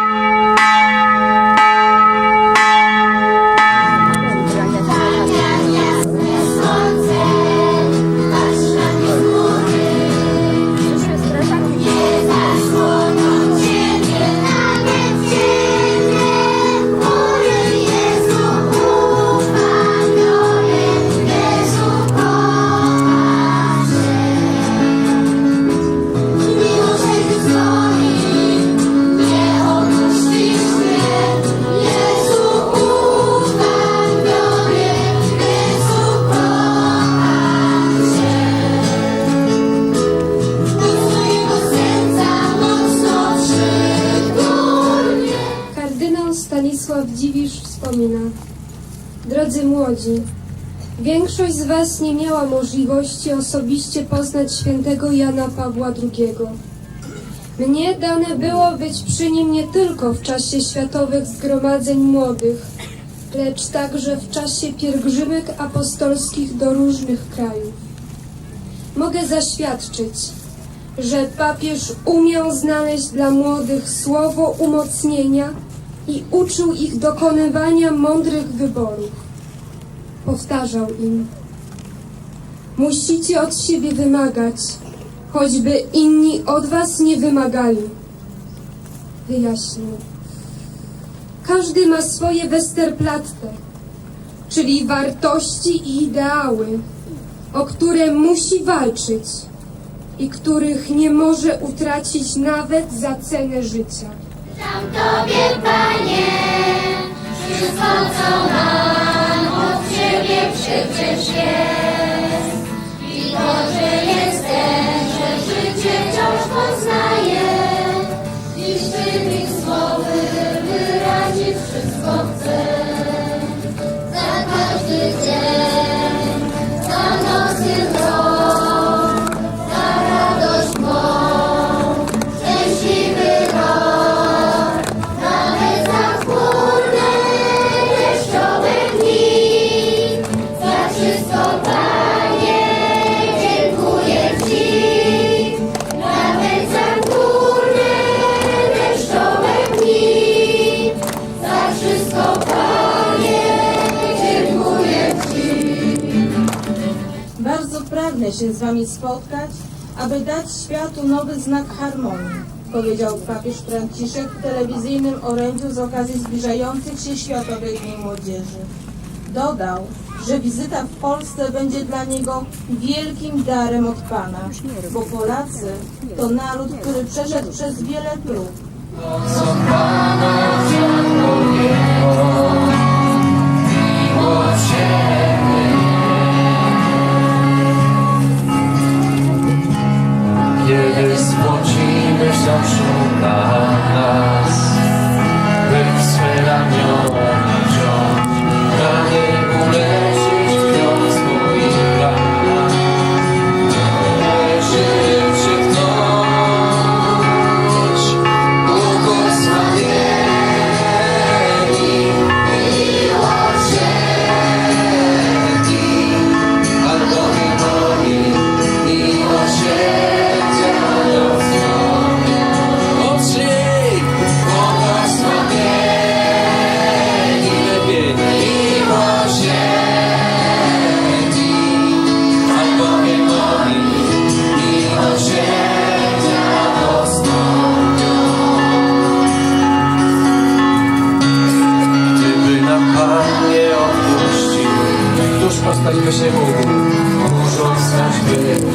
you Stanisław Dziwisz wspomina Drodzy młodzi, większość z Was nie miała możliwości osobiście poznać świętego Jana Pawła II. Mnie dane było być przy nim nie tylko w czasie światowych zgromadzeń młodych, lecz także w czasie pielgrzymek apostolskich do różnych krajów. Mogę zaświadczyć, że papież umiał znaleźć dla młodych słowo umocnienia i uczył ich dokonywania mądrych wyborów. Powtarzał im: Musicie od siebie wymagać, choćby inni od was nie wymagali. Wyjaśnił. Każdy ma swoje Westerplatte, czyli wartości i ideały, o które musi walczyć i których nie może utracić nawet za cenę życia. Dam Tobie, Panie, wszystko, co mam, od Ciebie przecież jest. I to, że że życie wciąż poznaję, pragnę się z Wami spotkać, aby dać światu nowy znak harmonii, powiedział papież Franciszek w telewizyjnym orędziu z okazji zbliżających się Światowych Dni Młodzieży. Dodał, że wizyta w Polsce będzie dla niego wielkim darem od Pana, bo Polacy to naród, który przeszedł przez wiele prób. Któż postać by się mógł? Muszą stać by się,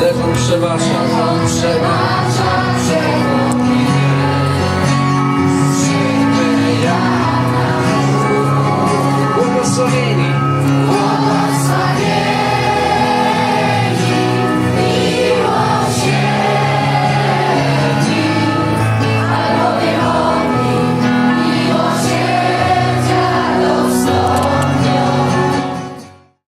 lecz On przebacza, On przebacza, przebacza.